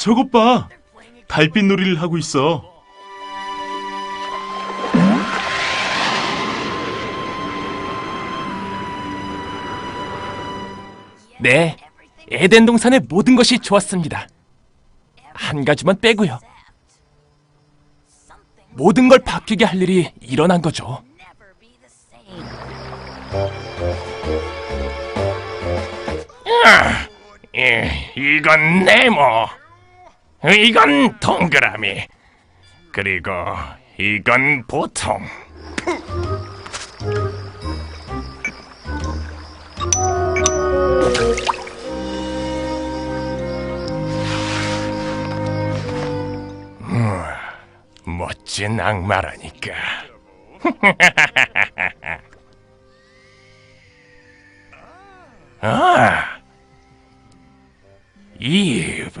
저것 봐. 달빛 놀이를 하고 있어. 네, 에덴 동산의 모든 것이 좋았습니다. 한 가지만 빼고요. 모든 걸 바뀌게 할 일이 일어난 거죠. 예, 이건 네모. 이건 동그라미. 그리고 이건 보통. 음, 멋진 악마라니까. 아, 이브.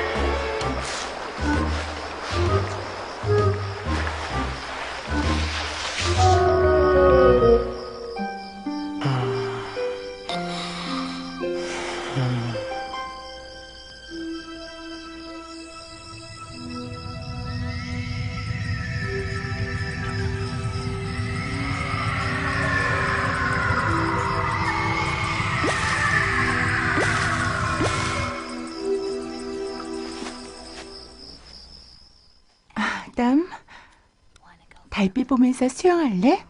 달빛 보면서 수영할래?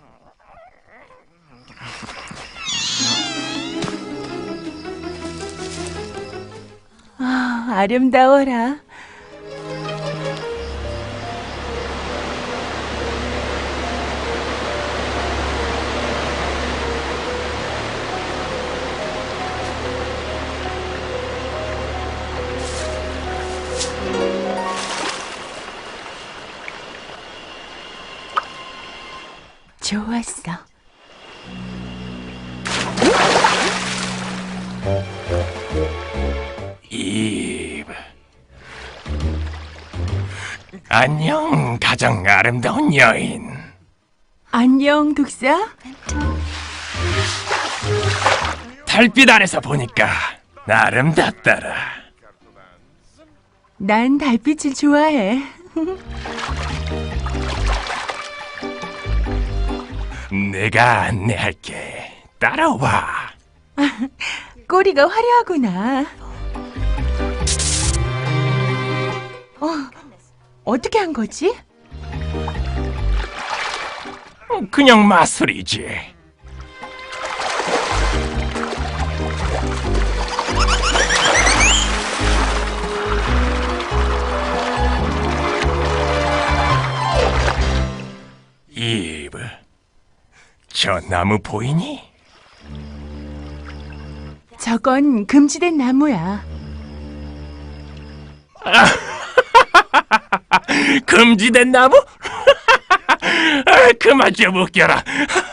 아, 아름다워라. 좋았어. 이브. 안녕, 가장 아름다운 여인. 안녕, 독사. 달빛 아래서 보니까 아름답더라. 난 달빛을 좋아해. 내가 안내할게. 따라와. 꼬리가 화려하구나. 어, 어떻게 한 거지? 그냥 마술이지. 이브, 저 나무 보이니? 저건 금지된 나무야. 금지된 나무? 아, 그만 좀 웃겨라.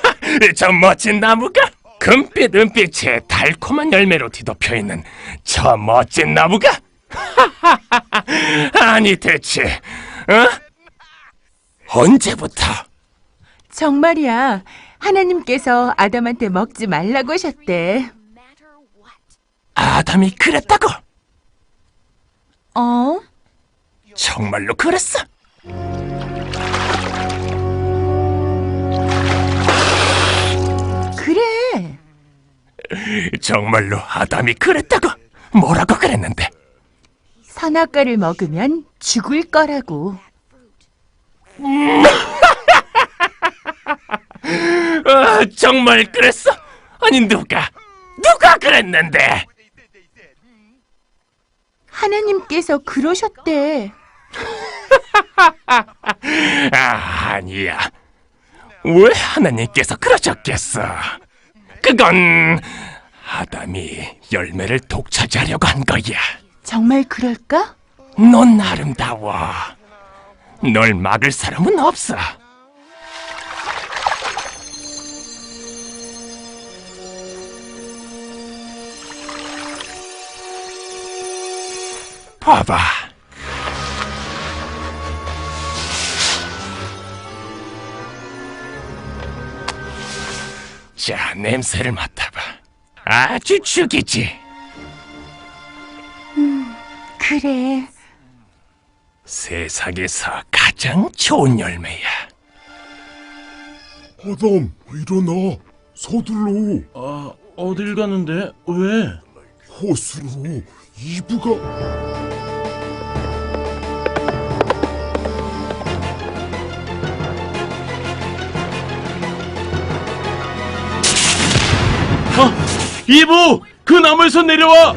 저 멋진 나무가 금빛 은빛의 달콤한 열매로 뒤덮여 있는 저 멋진 나무가? 아니 대체, 어? 언제부터? 정말이야. 하나님께서 아담한테 먹지 말라고 하셨대. 아담이 그랬다고? 어? 정말로 그랬어? 그래. 정말로 아담이 그랬다고? 뭐라고 그랬는데? 선악과를 먹으면 죽을 거라고. 아, 정말 그랬어? 아니 누가 누가 그랬는데? 하나님께서 그러셨대. 아, 아니야. 왜 하나님께서 그러셨겠어? 그건 아담이 열매를 독차지하려고 한 거야. 정말 그럴까? 넌 아름다워. 널 막을 사람은 없어. 봐봐. 자, 냄새를 맡아봐. 아주 죽이지. 그래. 세상에서 가장 좋은 열매야. 아담, 일어나. 서둘러. 아, 어딜 가는데? 왜? 호수로 이브가 아, 이보! 그 나무에서 내려와!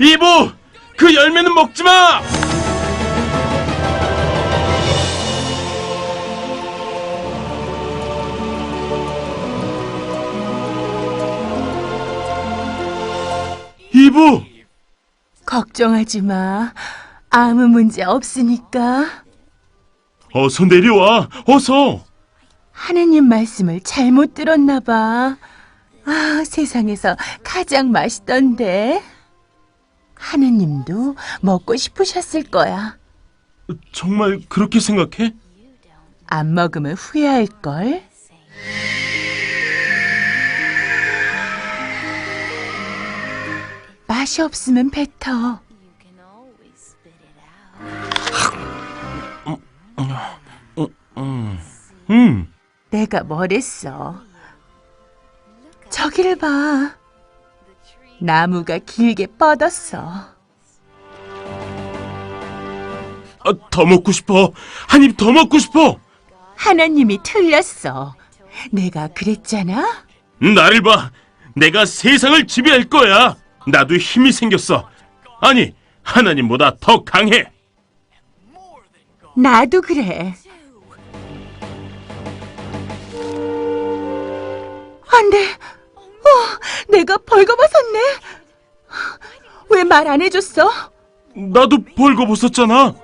이보! 그 열매는 먹지 마! 이보! 걱정하지 마. 아무 문제 없으니까. 어서 내려와, 어서! 하느님 말씀을 잘못 들었나 봐. 아, 세상에서 가장 맛있던데. 하느님도 먹고 싶으셨을 거야. 정말 그렇게 생각해? 안 먹으면 후회할걸. 맛이 없으면 뱉어. 음, 내가 뭐랬어. 저기를 봐. 나무가 길게 뻗었어. 아, 더 먹고 싶어. 한 입 더 먹고 싶어. 하나님이 틀렸어. 내가 그랬잖아. 나를 봐. 내가 세상을 지배할 거야. 나도 힘이 생겼어. 아니, 하나님보다 더 강해. 나도 그래. 안 돼. 어, 내가 벌거벗었네. 왜 말 안 해줬어? 나도 벌거벗었잖아.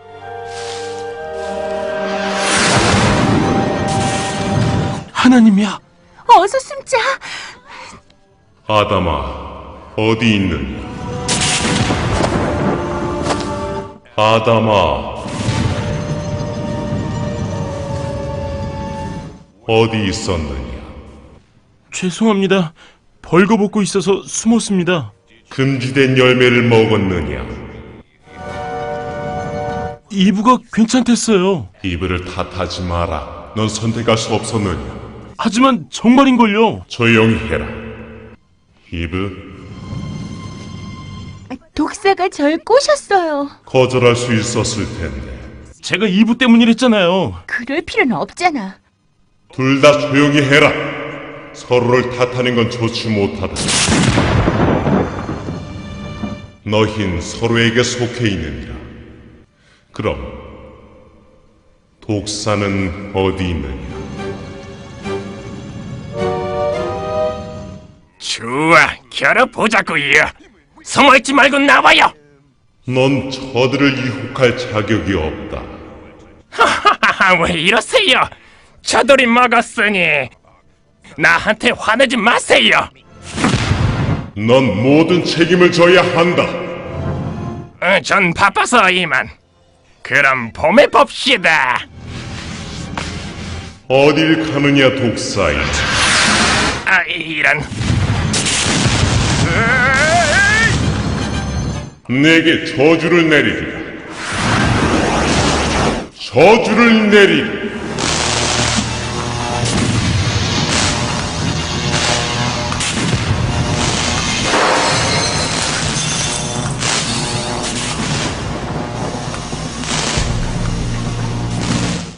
하나님이야. 어서 숨자. 아담아, 어디 있느냐? 아담아, 어디 있었느냐? 죄송합니다. 벌거벗고 있어서 숨었습니다. 금지된 열매를 먹었느냐? 이브가 괜찮댔어요. 이브를 탓하지 마라. 넌 선택할 수 없었느냐? 하지만 정말인걸요. 조용히 해라. 이브, 독사가 절 꼬셨어요. 거절할 수 있었을 텐데. 제가 이브 때문이랬잖아요. 그럴 필요는 없잖아. 둘 다 조용히 해라. 서로를 탓하는 건 좋지 못하다. 너흰 서로에게 속해 있느니라. 그럼 독사는 어디 있느냐? 좋아, 겨뤄보자꾸요. 성화있지 말고 나와요. 넌 저들을 유혹할 자격이 없다. 하하, 왜 이러세요? 저들이 먹었으니 나한테 화내지 마세요. 넌 모든 책임을 져야 한다. 어, 전 바빠서 이만. 그럼 봄에 봅시다. 어딜 가느냐 독사이. 아, 이런. 내게 저주를 내리리라. 저주를 내리리.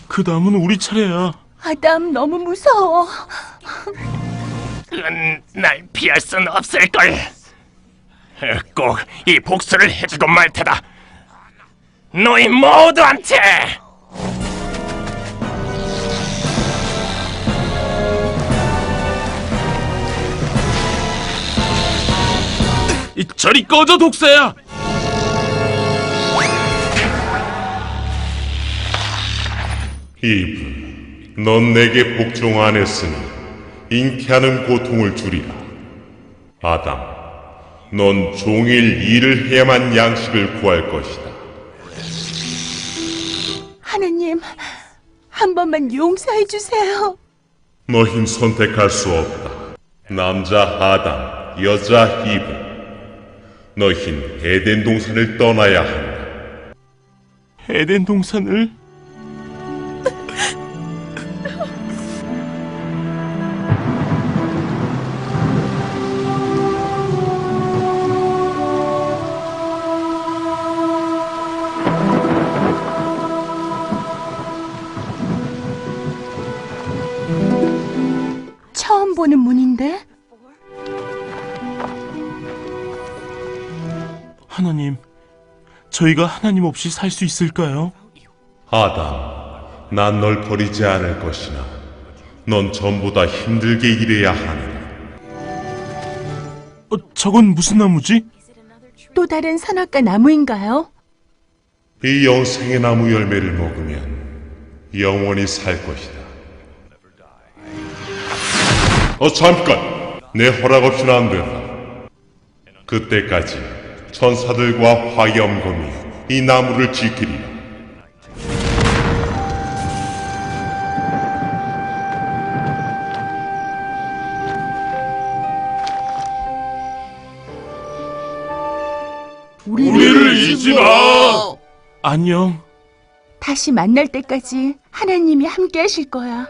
그 나무는 우리 차례야. 아담 너무 무서워. 음, 날 피할 순 없을걸. 꼭 이 복수를 해주고 말 테다. 너희 모두한테! 이, 저리 꺼져 독사야. 이브, 넌 내게 복종 안 했으니 잉태하는 고통을 주리라. 아담, 넌 종일 일을 해야만 양식을 구할 것이다. 하느님 한 번만 용서해 주세요. 너흰 선택할 수 없다. 남자 아담, 여자 이브. 너흰 에덴 동산을 떠나야 한다. 에덴 동산을 보는 문인데? 하나님, 저희가 하나님 없이 살 수 있을까요? 아담, 난 널 버리지 않을 것이나 넌 전보다 힘들게 일해야 하느라. 어, 저건 무슨 나무지? 또 다른 선악과 나무인가요? 이 영생의 나무 열매를 먹으면 영원히 살 것이다. 어, 잠깐! 내 허락 없이는 안 된다. 그때까지 천사들과 화염검이 이 나무를 지키리라. 우리를 잊지 마! 안녕. 다시 만날 때까지 하나님이 함께 하실 거야.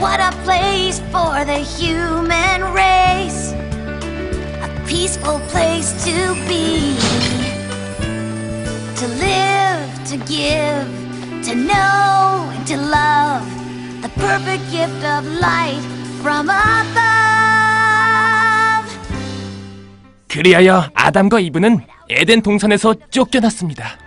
What a place for the human race. A peaceful place to be. To live, to give, to know, and to love. The perfect gift of light from above. 그리하여 아담과 이브는 에덴 동산에서 쫓겨났습니다.